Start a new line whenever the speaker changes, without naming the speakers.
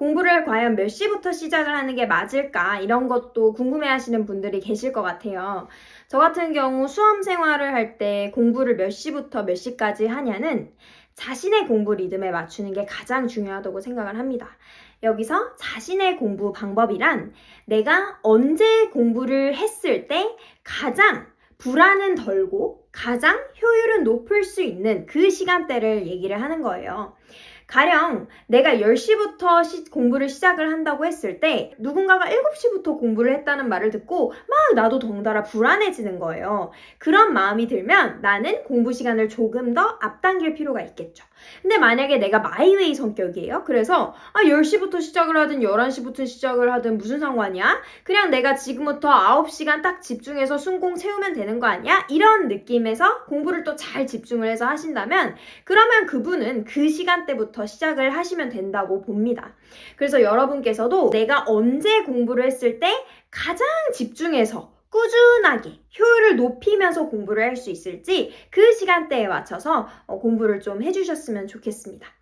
공부를 과연 몇 시부터 시작을 하는 게 맞을까? 이런 것도 궁금해 하시는 분들이 계실 것 같아요. 저 같은 경우 수험 생활을 할 때 공부를 몇 시부터 몇 시까지 하냐는 자신의 공부 리듬에 맞추는 게 가장 중요하다고 생각을 합니다. 여기서 자신의 공부 방법이란 내가 언제 공부를 했을 때 가장 불안은 덜고 가장 효율은 높을 수 있는 그 시간대를 얘기를 하는 거예요. 가령 내가 10시부터 시- 공부를 시작을 한다고 했을 때 누군가가 7시부터 공부를 했다는 말을 듣고 막 나도 덩달아 불안해지는 거예요. 그런 마음이 들면 나는 공부 시간을 조금 더 앞당길 필요가 있겠죠. 근데 만약에 내가 마이웨이 성격이에요. 그래서 아 10시부터 시작을 하든 11시부터 시작을 하든 무슨 상관이야? 그냥 내가 지금부터 9시간 딱 집중해서 순공 채우면 되는 거 아니야? 이런 느낌에서 공부를 또 잘 집중을 해서 하신다면 그러면 그분은 그 시간대부터 시작을 하시면 된다고 봅니다. 그래서 여러분께서도 내가 언제 공부를 했을 때 가장 집중해서 꾸준하게 효율을 높이면서 공부를 할 수 있을지 그 시간대에 맞춰서 어, 공부를 좀 해주셨으면 좋겠습니다.